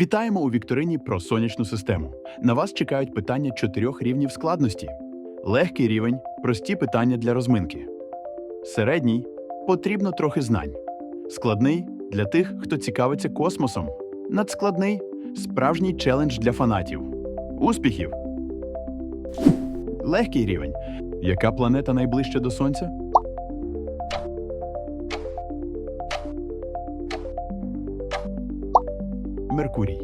Вітаємо у вікторині про сонячну систему. На вас чекають питання чотирьох рівнів складності: легкий рівень прості питання для розминки. Середній потрібно трохи знань. Складний для тих, хто цікавиться космосом. Надскладний справжній челендж для фанатів. Успіхів! Легкий рівень. Яка планета найближча до Сонця? Меркурій.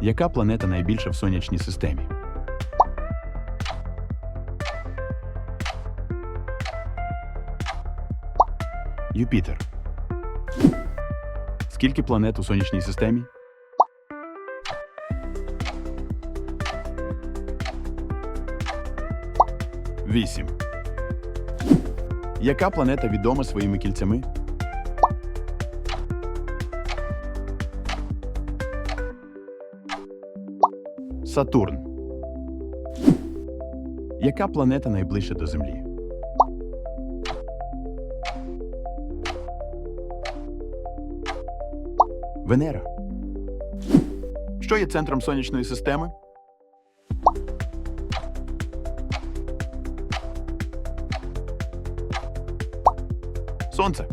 Яка планета найбільша в сонячній системі? Юпітер. Скільки планет у сонячній системі? Вісім. Яка планета відома своїми кільцями? Сатурн. Яка планета найближча до Землі? Венера. Що є центром сонячної системи? Сонце.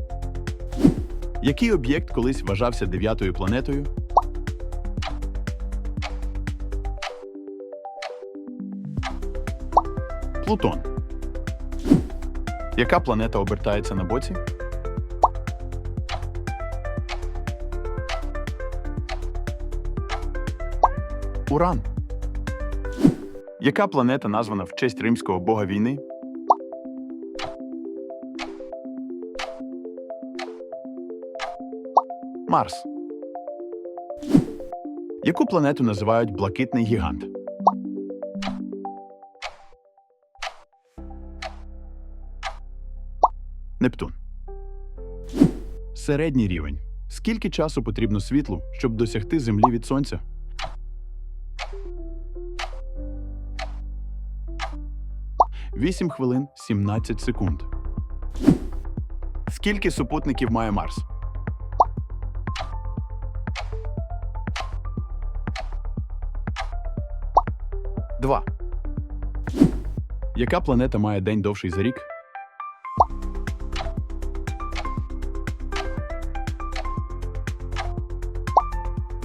Який об'єкт колись вважався дев'ятою планетою? Плутон. Яка планета обертається на боці? Уран. Яка планета названа в честь римського бога війни? Марс. Яку планету називають блакитний гігант? Нептун. Середній рівень. Скільки часу потрібно світлу, щоб досягти Землі від Сонця? Вісім хвилин 17 секунд. Скільки супутників має Марс? Два. Яка планета має день довший за рік?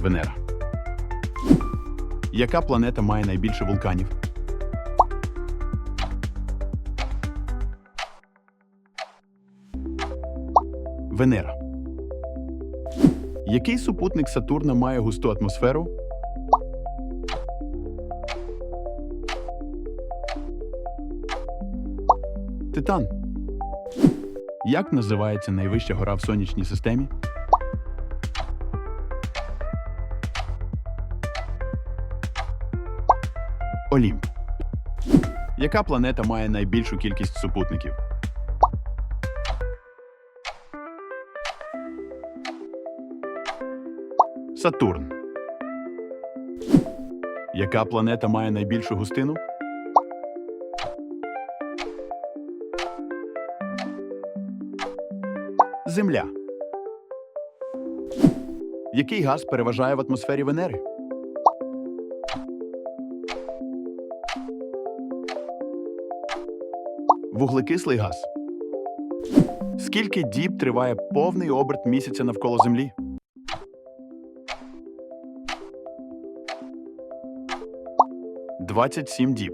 Венера. Яка планета має найбільше вулканів? Венера. Який супутник Сатурна має густу атмосферу? Титан. Як називається найвища гора в сонячній системі? Олімп. Яка планета має найбільшу кількість супутників? Сатурн. Яка планета має найбільшу густину? Земля. Який газ переважає в атмосфері Венери? Вуглекислий газ. Скільки діб триває повний оберт місяця навколо Землі? Двадцять сім діб.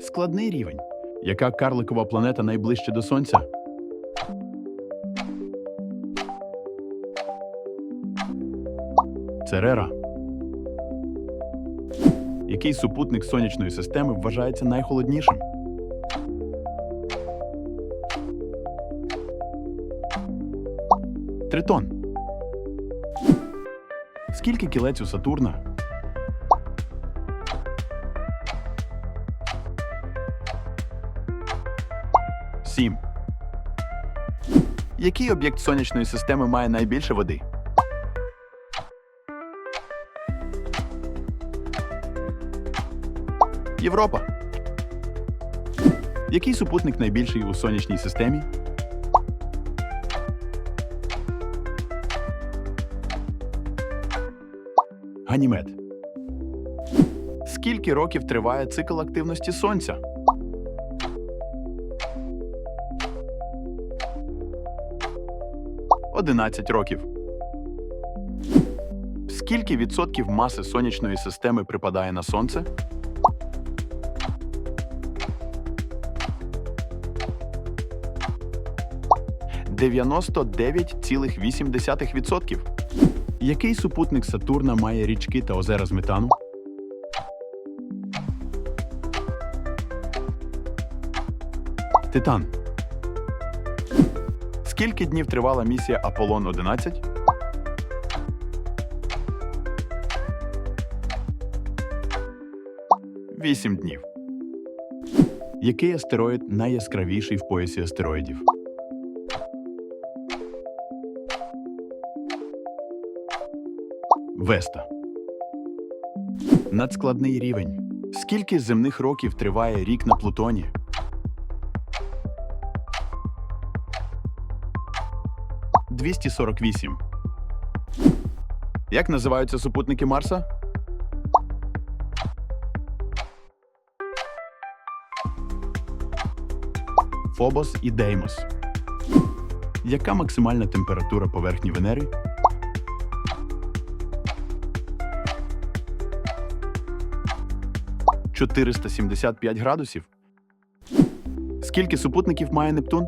Складний рівень. Яка карликова планета найближче до Сонця? Церера. Який супутник сонячної системи вважається найхолоднішим? Тритон. Скільки кілець у Сатурна? Сім. Який об'єкт сонячної системи має найбільше води? Європа. Який супутник найбільший у сонячній системі? Ганімед. Скільки років триває цикл активності сонця? Одинадцять років. Скільки відсотків маси сонячної системи припадає на сонце? 99,8%. Який супутник Сатурна має річки та озера з метану? Титан. Скільки днів тривала місія Аполлон 11? Вісім днів. Який астероїд найяскравіший в поясі астероїдів? Веста. Надскладний рівень. Скільки земних років триває рік на Плутоні? Двісті сорок вісім. Як називаються супутники Марса? Фобос і Деймос. Яка максимальна температура поверхні Венери? – 475 градусів. Скільки супутників має Нептун?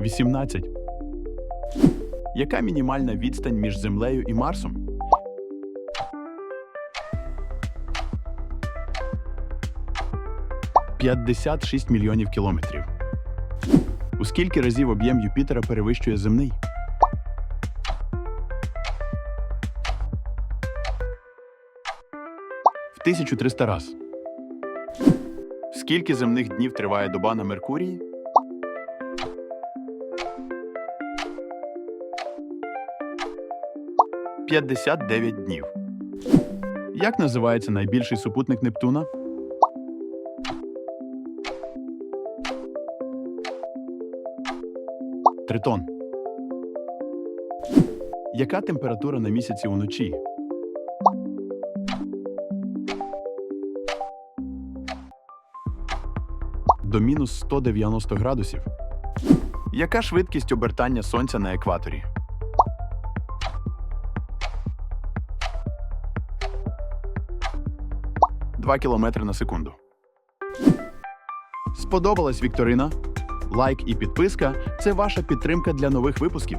Вісімнадцять. Яка мінімальна відстань між Землею і Марсом? П'ятдесят шість мільйонів кілометрів. У скільки разів об'єм Юпітера перевищує земний? 1300 раз. Скільки земних днів триває доба на Меркурії? П'ятдесят дев'ять днів. Як називається найбільший супутник Нептуна? Тритон. Яка температура на місяці уночі? До мінус 190 градусів. Яка швидкість обертання сонця на екваторі? Два кілометри на секунду. Сподобалась Вікторина? Лайк і підписка це ваша підтримка для нових випусків.